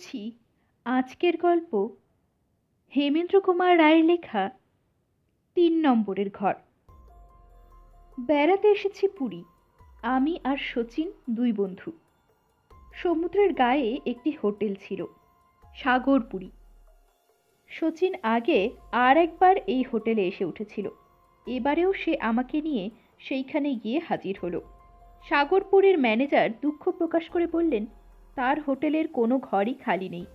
করছি আজকের গল্প হেমেন্দ্র কুমার রায়ের লেখা তিন নম্বরের ঘর। বেড়াতে এসেছি পুরী, আমি আর শচীন দুই বন্ধু। সমুদ্রের গায়ে একটি হোটেল ছিল, সাগরপুরী। শচীন আগে আর একবার এই হোটেলে এসে উঠেছিল, এবারেও সে আমাকে নিয়ে সেইখানে গিয়ে হাজির হলো। সাগরপুরের ম্যানেজার দুঃখ প্রকাশ করে বললেন তার হোটেলের কোনো ঘরই খালি নেই।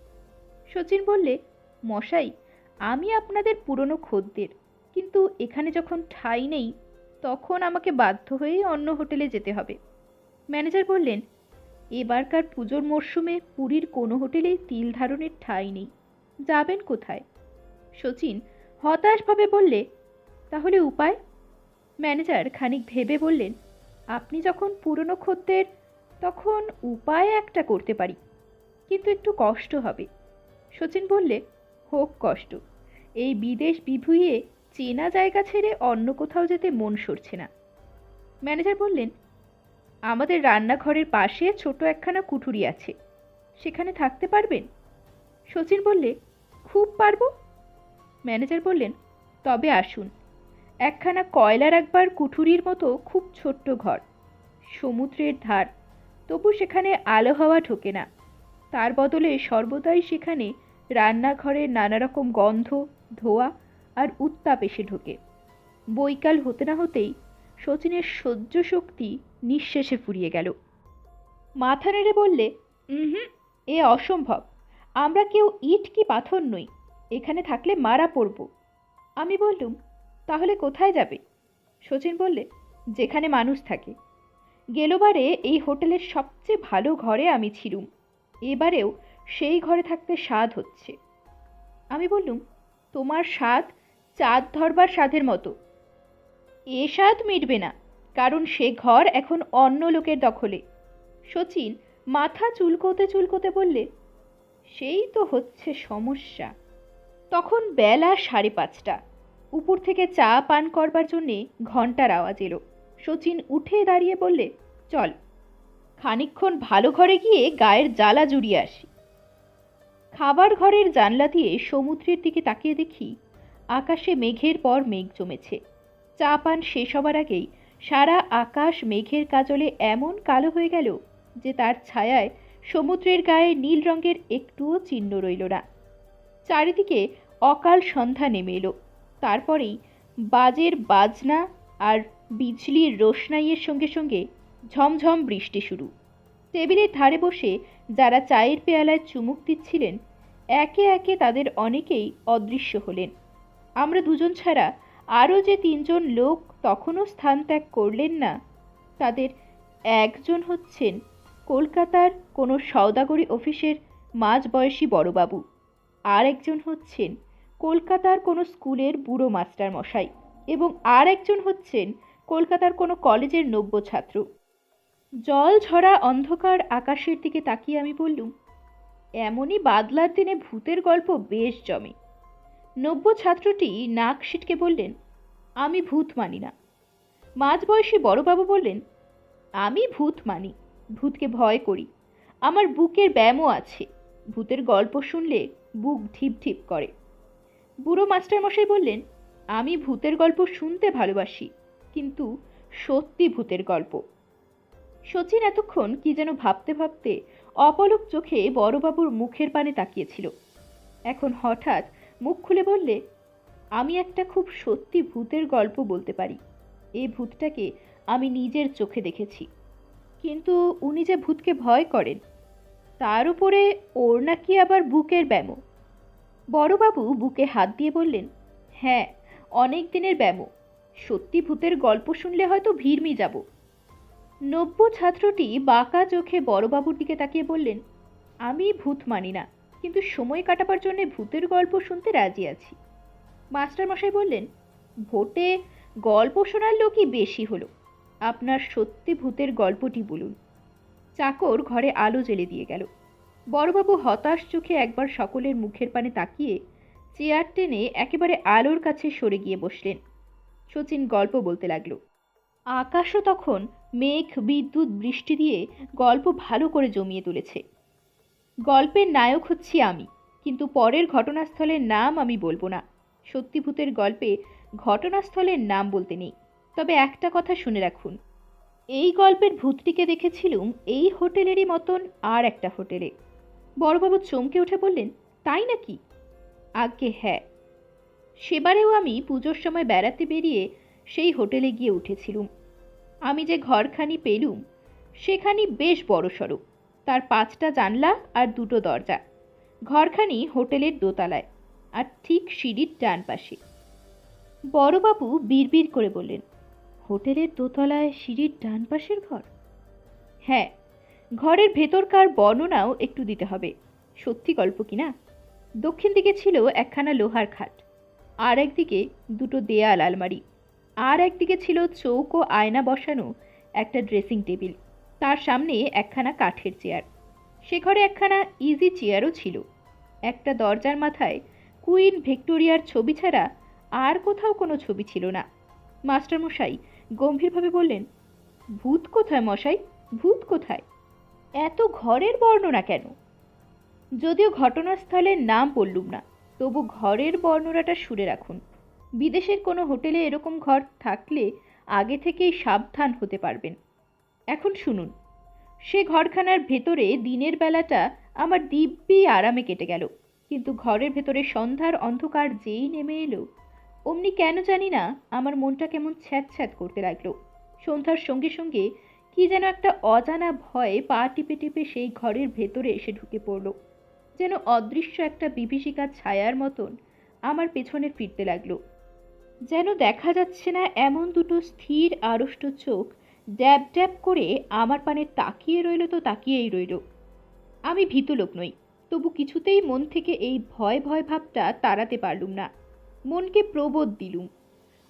শচীন বললে, মশাই, আমি আপনাদের পুরনো খদ্দের, কিন্তু এখানে যখন ঠাঁই নেই, তখন আমাকে বাধ্য হয়েই অন্য হোটেলে যেতে হবে। ম্যানেজার বললেন, এবারকার পুজোর মরশুমে পুরীর কোনো হোটেলেই তিল ধারণের ঠাঁই নেই। যাবেন কোথায়? শচীন হতাশভাবে বললে, তাহলে উপায়? ম্যানেজার খানিক ভেবে বললেন, আপনি যখন পুরনো খদ্দের তখন উপায় একটা করতে পারি, কিন্তু একটু কষ্ট হবে। শচীন বললে, হোক কষ্ট। এই বিদেশ বিভুঁইয়ে চেনা জায়গা ছেড়ে অন্য কোথাও যেতে মন সরছে না। ম্যানেজার বললেন, আমাদের রান্নাঘরের পাশে ছোট একখানা কুঠুরি আছে। সেখানে থাকতে পারবেন? শচীন বললে, খুব পারব। ম্যানেজার বললেন, তবে আসুন। একখানা কয়লা রাখবার কুঠুরির মতো খুব ছোট্ট ঘর। সমুদ্রের ধার তবু সেখানে আলো হাওয়া ঢোকে না। তার বদলে সর্বদাই সেখানে রান্নাঘরের নানা রকম গন্ধ, ধোয়া আর উত্তাপ এসে ঢোকে। বৈকাল হতে না হতেই শচীনের সহ্য শক্তি নিঃশেষে ফুরিয়ে গেল। মাথা নেড়ে বললে হুম, এ অসম্ভব। আমরা কেউ ইট কি পাথর নই। এখানে থাকলে মারা পড়ব। আমি বললুম, তাহলে কোথায় যাবে? শচীন বললে, যেখানে মানুষ থাকে। গেলবারে এই হোটেলের সবচেয়ে ভালো ঘরে আমি ছিলুম। এবারেও সেই ঘরে থাকতে স্বাদ হচ্ছে। আমি বললুম, তোমার স্বাদ চাঁদ ধরবার স্বাদের মতো। এ স্বাদ মিটবে না, কারণ সে ঘর এখন অন্য লোকের দখলে। শচীন মাথা চুলকোতে চুলকোতে বললে, সেই তো হচ্ছে সমস্যা। তখন বেলা সাড়ে পাঁচটা। উপর থেকে চা পান করবার জন্যে ঘণ্টার আওয়াজ এলো। শচীন উঠে দাঁড়িয়ে বললে, চল খানিক্ষণ ভালো ঘরে গিয়ে গায়ের জ্বালা জুড়িয়ে আসি। খাবার ঘরের জানলা দিয়ে সমুদ্রের দিকে তাকিয়ে দেখি, আকাশে মেঘের পর মেঘ জমেছে। চা পান শেষ হবার আগেই সারা আকাশ মেঘের কাজলে এমন কালো হয়ে গেল যে তার ছায়ায় সমুদ্রের গায়ে নীল রঙের একটুও চিহ্ন রইল না। চারিদিকে অকাল সন্ধ্যা নেমে এলো। তারপরেই বাজের বাজনা আর বিজলির রোশনাইয়ের সঙ্গে সঙ্গে ঝমঝম বৃষ্টি শুরু। টেবিলের ধারে বসে যারা চায়ের পেয়ালায় চুমুক দিচ্ছিলেন, একে একে তাদের অনেকেই অদৃশ্য হলেন। আমরা দুজন ছাড়া আরও যে তিনজন লোক তখনও স্থান ত্যাগ করলেন না, তাদের একজন হচ্ছেন কলকাতার কোনো সওদাগরি অফিসের মাঝবয়সী বড়বাবু, আর একজন হচ্ছেন কলকাতার কোনো স্কুলের বুড়ো মাস্টার মশাই এবং আর একজন হচ্ছেন কলকাতার কোনো কলেজের নব্য ছাত্র জল ঝরা অন্ধকার আকাশের দিকে তাকিয়ে আমি বললুম, এমনই বাদলার দিনে ভূতের গল্প বেশ জমে। নব্য ছাত্রটি নাক সিটকে বললেন, আমি ভূত মানি না। মাঝবয়সী বড়বাবু বললেন, আমি ভূত মানি, ভূতকে ভয় করি। আমার বুকের ব্যায়ামও আছে, ভূতের গল্প শুনলে বুক ঢিপ ঢিপ করে। বুড়ো মাস্টারমশাই বললেন, আমি ভূতের গল্প শুনতে ভালোবাসি কিন্তু সত্যি ভূতের গল্প। শচীন এতক্ষণ কি যেন ভাবতে ভাবতে অপলক চোখে বড়বাবুর মুখের পানে তাকিয়েছিল। এখন হঠাৎ মুখ খুলে বললে, আমি একটা খুব সত্যি ভূতের গল্প বলতে পারি। এই ভূতটাকে আমি নিজের চোখে দেখেছি। কিন্তু উনি যে ভূতকে ভয় করেন, তার উপরে ওর নাকি আবার বুকের ব্যামো? বড়বাবু বুকে হাত দিয়ে বললেন হ্যাঁ অনেক দিনের ব্যামো। সত্যি ভূতের গল্প শুনলে হয়তো ভিড়মি যাব। নব্য ছাত্রটি বাঁকা চোখে বড়বাবুর দিকে তাকিয়ে বললেন, আমি ভূত মানি না, কিন্তু সময় কাটাবার জন্য ভূতের গল্প শুনতে রাজি আছি। মাস্টারমশাই বললেন, ভোটে গল্প শোনার লোকই বেশি হলো। আপনার সত্যি ভূতের গল্পটি বলুন। চাকর ঘরে আলো জ্বেলে দিয়ে গেল। বড়বাবু হতাশ চোখে একবার সকলের মুখের পানে তাকিয়ে চেয়ার টেনে একেবারে আলোর কাছে সরে গিয়ে বসলেন। শচীন গল্প বলতে লাগল। আকাশও তখন মেঘ, বিদ্যুৎ, বৃষ্টি দিয়ে গল্প ভালো করে জমিয়ে তুলেছে। গল্পের নায়ক হচ্ছি আমি, কিন্তু পরের ঘটনাস্থলের নাম আমি বলব না। সত্যিভূতের গল্পে ঘটনাস্থলের নাম বলতে নেই। তবে একটা কথা শুনে রাখুন, এই গল্পের ভূতটিকে দেখেছিলুম এই হোটেলেরই মতন আর একটা হোটেলে। বড়বাবু চমকে উঠে বললেন, তাই নাকি? আজ্ঞে হ্যাঁ। সেবারেও আমি পুজোর সময় বেড়াতে বেরিয়ে সেই হোটেলে গিয়ে উঠেছিলুম। আমি যে ঘরখানি পেলুম, সেখানি বেশ বড়সড়। তার পাঁচটা জানলা আর দুটো দরজা। ঘরখানি হোটেলের দোতলায়, আর ঠিক সিঁড়ির ডান পাশে বড়বাবু বিড়বিড় করে বললেন, হোটেলের দোতলায় সিঁড়ির ডান পাশের ঘর? হ্যাঁ ঘরের ভেতরকার বর্ণনাও একটু দিতে হবে। সত্যি গল্প কি না? দক্ষিণ দিকে ছিল একখানা লোহার খাট। আর একদিকে দুটো দেয়াল আলমারি, আর একদিকে ছিল চৌক ও আয়না বসানো একটা ড্রেসিং টেবিল, তার সামনে একখানা কাঠের চেয়ার। সে ঘরে একখানা ইজি চেয়ারও ছিল। একটা দরজার মাথায় কুইন ভিক্টোরিয়ার ছবি ছাড়া আর কোথাও কোনো ছবি ছিল না। মাস্টারমশাই গম্ভীরভাবে বললেন, ভূত কোথায় মশাই? ভূত কোথায়? এত ঘরের বর্ণনা কেন? যদিও ঘটনাস্থলের নাম বললুম না তবু ঘরের বর্ণনাটা সুরে রাখুন। বিদেশের কোনো হোটেলে এরকম ঘর থাকলে আগে থেকেই সাবধান হতে পারবেন। এখন শুনুন, সে ঘরখানার ভেতরে দিনের বেলাটা আমার দিব্যি আরামে কেটে গেল, কিন্তু ঘরের ভেতরে সন্ধ্যার অন্ধকার যেই নেমে এলো, অমনি কেন জানি না আমার মনটা কেমন ছ্যাঁত ছ্যাঁত করতে লাগল। সন্ধ্যার সঙ্গে সঙ্গে কি যেন একটা অজানা ভয়ে পা টিপে টিপে সেই ঘরের ভেতরে এসে ঢুকে পড়ল। যেন অদৃশ্য একটা বিভীষিকার ছায়ার মতন আমার পেছনে ফিরতে লাগল। যেন দেখা যাচ্ছে না এমন দুটো স্থির আড়ষ্ট চোখ ড্যাব ড্যাব করে আমার পানে তাকিয়ে রইল তো তাকিয়েই রইল। আমি ভীতু লোক নই, তবু কিছুতেই মন থেকে এই ভয় ভয় ভাবটা তাড়াতে পারলুম না। মনকে প্রবোধ দিলুম।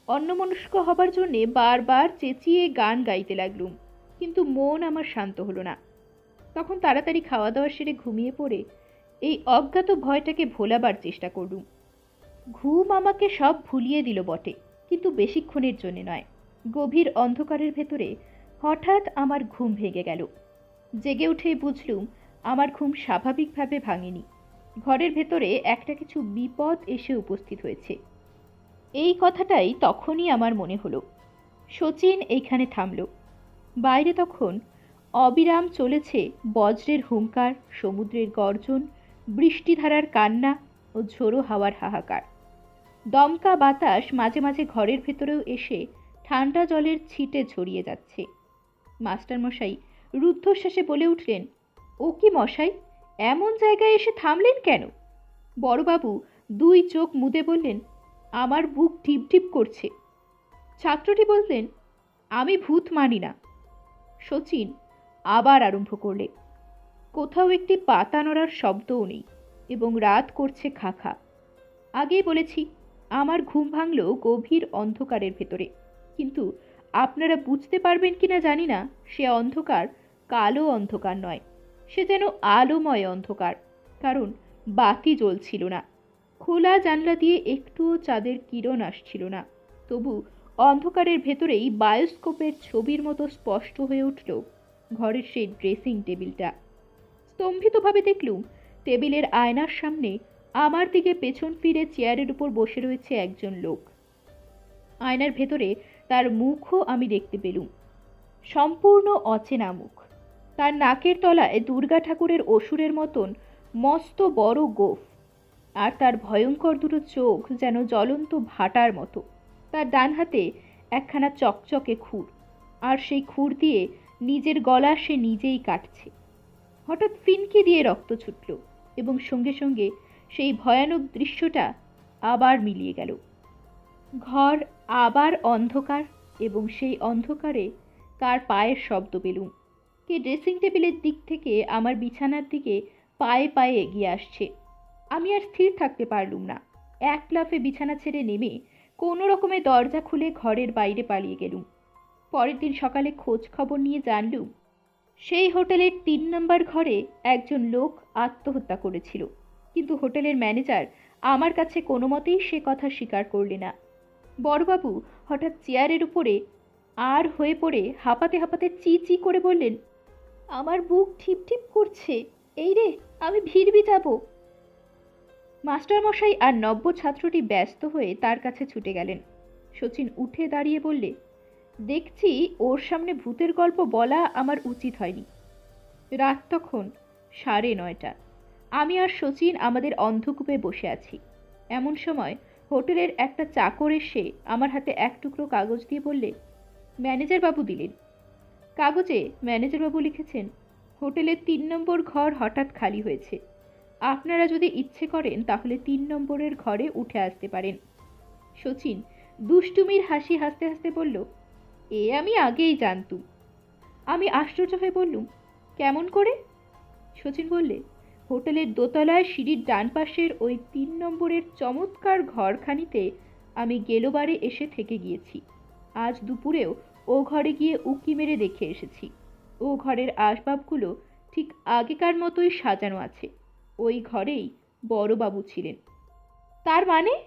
অন্যমনস্ক হবার জন্যে বারবার চেঁচিয়ে গান গাইতে লাগলুম, কিন্তু মন আমার শান্ত হলো না। তখন তাড়াতাড়ি খাওয়া দাওয়া সেরে ঘুমিয়ে পড়ে এই অজ্ঞাত ভয়টাকে ভোলাবার চেষ্টা করলুম ঘুম আমাকে সব ভুলিয়ে দিল বটে, কিন্তু বেশিক্ষণের জন্যে নয়। গভীর অন্ধকারের ভেতরে হঠাৎ আমার ঘুম ভেঙে গেল। জেগে উঠে বুঝলুম, আমার ঘুম স্বাভাবিকভাবে ভাঙেনি। ঘরের ভেতরে একটা কিছু বিপদ এসে উপস্থিত হয়েছে। এই কথাটাই তখনই আমার মনে হলো। শচীন এইখানে থামল। বাইরে তখন অবিরাম চলেছে বজ্রের হুঙ্কার, সমুদ্রের গর্জন বৃষ্টিধারার কান্না ও ঝোড়ো হাওয়ার হাহাকার। দমকা বাতাস মাঝে মাঝে ঘরের ভেতরেও এসে ঠান্ডা জলের ছিটে ছড়িয়ে যাচ্ছে। মাস্টারমশাই রুদ্ধশ্বাসে বলে উঠলেন, ও কি মশাই, এমন জায়গায় এসে থামলেন কেন? বড়বাবু দুই চোখ মুদে বললেন, আমার বুক টিপ টিপ করছে। ছাত্রটি বললেন, আমি ভূত মানি না। শচীন আবার আরম্ভ করলে কোথাও একটি পাতা নড়ার শব্দও নেই এবং রাত করছে খাখা। আগেই বলেছি, আমার ঘুম ভাঙল গভীর অন্ধকারের ভেতরে। কিন্তু আপনারা বুঝতে পারবেন কি না জানি না, সে অন্ধকার কালো অন্ধকার নয়। সে যেন আলোময় অন্ধকার, কারণ বাতি জ্বলছিল না। খোলা জানলা দিয়ে একটুও চাঁদের কিরণ আসছিল না। তবু অন্ধকারের ভেতরেই বায়োস্কোপের ছবির মতো স্পষ্ট হয়ে উঠল ঘরের সেই ড্রেসিং টেবিলটা। স্তম্ভিতভাবে দেখলুম টেবিলের আয়নার সামনে আমার দিকে পেছন ফিরে চেয়ারের উপর বসে রয়েছে একজন লোক। আয়নার ভেতরে তার মুখও আমি দেখতে পেলুম। সম্পূর্ণ অচেনা মুখ। তার নাকের তলায় দুর্গা ঠাকুরের অসুরের মতন মস্ত বড় গোফ। আর তার ভয়ঙ্কর দুটো চোখ যেন জ্বলন্ত ভাটার মতো। তার ডান হাতে একখানা চকচকে খুর। আর সেই খুর দিয়ে নিজের গলা সে নিজেই কাটছে। হঠাৎ ফিনকি দিয়ে রক্ত ছুটল এবং সঙ্গে সঙ্গে সেই ভয়ানক দৃশ্যটা আবার মিলিয়ে গেল। ঘর আবার অন্ধকার এবং সেই অন্ধকারে কার পায়ের শব্দ পেলুম। কে ড্রেসিং টেবিলের দিক থেকে আমার বিছানার দিকে পায়ে পায়ে এগিয়ে আসছে। আমি আর স্থির থাকতে পারলুম না। এক লাফে বিছানা ছেড়ে নেমে কোনো রকমে দরজা খুলে ঘরের বাইরে পালিয়ে গেলুম। পরের দিন সকালে খোঁজ খবর নিয়ে জানলুম সেই হোটেলের তিন নম্বর ঘরে একজন লোক আত্মহত্যা করেছিল। কিন্তু হোটেলের ম্যানেজার আমার কাছে কোনো মতেই সে কথা স্বীকার করলে না। বড়বাবু হঠাৎ চেয়ারের উপরে আর হয়ে পড়ে হাঁপাতে হাঁপাতে চি চি করে বললেন, আমার বুক ঠিপ ঠিপ করছে। এই রে, আমি ভিড়বি যাব। মাস্টারমশাই আর নব্য ছাত্রটি ব্যস্ত হয়ে তার কাছে ছুটে গেলেন। শচীন উঠে দাঁড়িয়ে বললে দেখছি ওর সামনে ভূতের গল্প বলা আমার উচিত হয়নি। রাত তখন সাড়ে নয়টা। আমি আর শচীন আমাদের অন্ধকূপে বসে আছি। এমন সময় হোটেলের একটা চাকর এসে আমার হাতে এক টুকরো কাগজ দিয়ে বললে, ম্যানেজার বাবু দিলেন। কাগজে ম্যানেজার বাবু লিখেছেন হোটেলের তিন নম্বর ঘর হঠাৎ খালি হয়েছে। আপনারা যদি ইচ্ছে করেন তাহলে তিন নম্বরের ঘরে উঠে আসতে পারেন। শচীন দুষ্টুমির হাসি হাসতে হাসতে বলল এ আমি আগেই জানতুম। আমি আশ্চর্য হয়ে বললুম, কেমন করে? শচীন বললে, হোটেলের দোতলায় সিঁড়ির ডান পাশের ওই তিন নম্বরের চমৎকার ঘরখানিতে আমি গেলোবারে এসে থেকে গিয়েছি। আজ দুপুরেও ও ঘরে গিয়ে উকি মেরে দেখে এসেছি। ও ঘরের আসবাবগুলো ঠিক আগেকার মতোই সাজানো আছে। ওই ঘরেই বড়বাবু ছিলেন। তার মানে?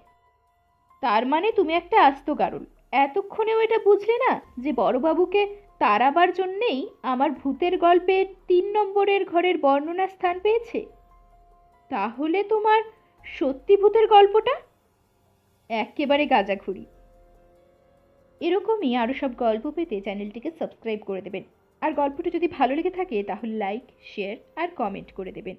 তার মানে তুমি একটা আস্ত গারল। এতক্ষণেও এটা বুঝলে না যে বড়বাবুকে তারাবার জন্যেই আমার ভূতের গল্পে তিন নম্বরের ঘরের বর্ণনা স্থান পেয়েছে? তাহলে তোমার সত্যি ভূতের গল্পটা? একেবারে গাঁজাখুরি। এরকমই আরও সব গল্প পেতে চ্যানেলটিকে সাবস্ক্রাইব করে দেবেন। আর গল্পটা যদি ভালো লেগে থাকে তাহলে লাইক, শেয়ার আর কমেন্ট করে দেবেন।